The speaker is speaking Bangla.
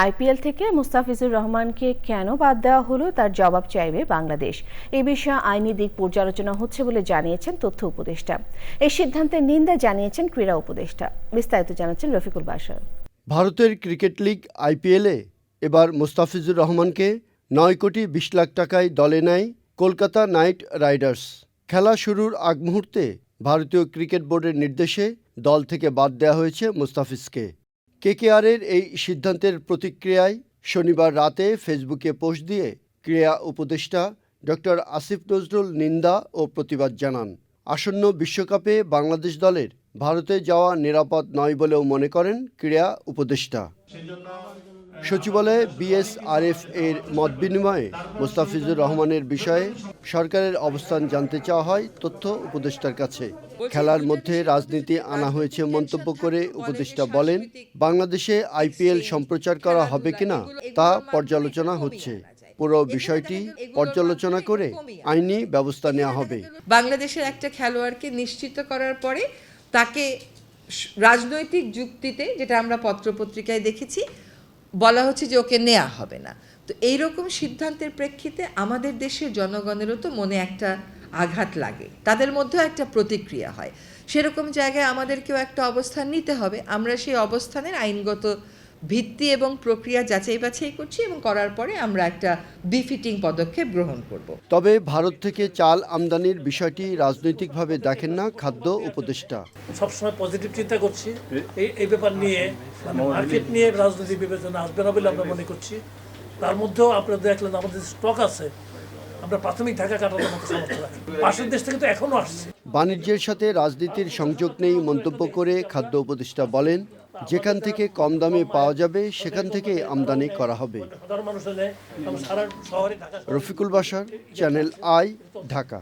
আইপিএল থেকে মুস্তাফিজুর রহমানকে কেন বাদ দেওয়া হলো, তার জবাব চাইবে বাংলাদেশ। এ বিষয়ে আইনি দিক পর্যালোচনা হচ্ছে বলে জানিয়েছেন তথ্য উপদেষ্টা। এই সিদ্ধান্তের নিন্দা জানিয়েছেন ক্রীড়া উপদেষ্টা। বিস্তারিত জানাচ্ছেন রফিকুল বাসার ভারতের ক্রিকেট লিগ আইপিএলে এবার মুস্তাফিজুর রহমানকে নয় কোটি বিশ লাখ টাকায় দলে নেয় কলকাতা নাইট রাইডার্স। খেলা শুরুর আগ মুহূর্তে ভারতীয় ক্রিকেট বোর্ডের নির্দেশে দল থেকে বাদ দেওয়া হয়েছে মুস্তাফিজকে। কেকেআরের এই সিদ্ধান্তের প্রতিক্রিয়ায় শনিবার রাতে ফেসবুকে পোস্ট দিয়ে ক্রীড়া উপদেষ্টা ডক্টর আসিফ নজরুল নিন্দা ও প্রতিবাদ জানান। আসন্ন বিশ্বকাপে বাংলাদেশ দলের ভারতে যাওয়া নিরাপদ নয় বলেও মনে করেন ক্রীড়া উপদেষ্টা। সচিবালয়ে বিএসআরএফ এর মত বিনিময়ে মোস্তাফিজুর রহমানের বিষয়ে সরকারের অবস্থান জানতে চাওয়া হয় তথ্য উপদেষ্টার কাছে। খেলার মধ্যে রাজনীতি আনা হয়েছে মন্তব্য করে উপদেষ্টা বলেন, বাংলাদেশে আইপিএল সম্প্রচার করা হবে কিনা তা পর্যালোচনা হচ্ছে। পুরো বিষয়টি পর্যালোচনা করে আইনি ব্যবস্থা নেওয়া হবে। বাংলাদেশের একটা খেলোয়াড়কে নিশ্চিত করার পরে তাকে রাজনৈতিক যুক্তিতে, যেটা আমরা পত্রপত্রিকায় দেখেছি বলা হচ্ছে যে ওকে নেওয়া হবে না। তো এইরকম সিদ্ধান্তের প্রেক্ষিতে আমাদের দেশের জনগণেরও তো মনে একটা আঘাত লাগে। তাদের মধ্যেও একটা প্রতিক্রিয়া হয়। সেরকম জায়গায় আমাদেরকেও একটা অবস্থান নিতে হবে। আমরা সেই অবস্থানের আইনগত ভিত্তি এবং প্রক্রিয়া যাচাই বাছাই করছি এবং করার পরে আমরা একটা বিফিটিং পদক্ষেপ গ্রহণ করব। তবে ভারত থেকে চাল আমদানির বিষয়টি রাজনৈতিকভাবে দেখেন না খাদ্য উপদেষ্টা। সবসময় পজিটিভ চিন্তা করছি। এই এই ব্যাপার নিয়ে মানে মার্কেট নিয়ে রাজনৈতিক বিবেচনা আসবে না বলে আমরা মনে করছি। তার মধ্যেও আপনারা দেখলেন আমাদের স্টক আছে আমরা প্রাথমিক ঢাকা কাটানোর মতো সামর্থ্য রাখি। পাশের দেশ থেকে তো এখনও আসছে। বাণিজ্যের সাথে রাজনীতির সংযোগ নেই মন্তব্য করে খাদ্য উপদেষ্টা বলেন যেখান থেকে কম দামে পাওয়া যাবে সেখান থেকে আমদানি করা হবে। রফিকুল বাসার চ্যানেল আই ঢাকা।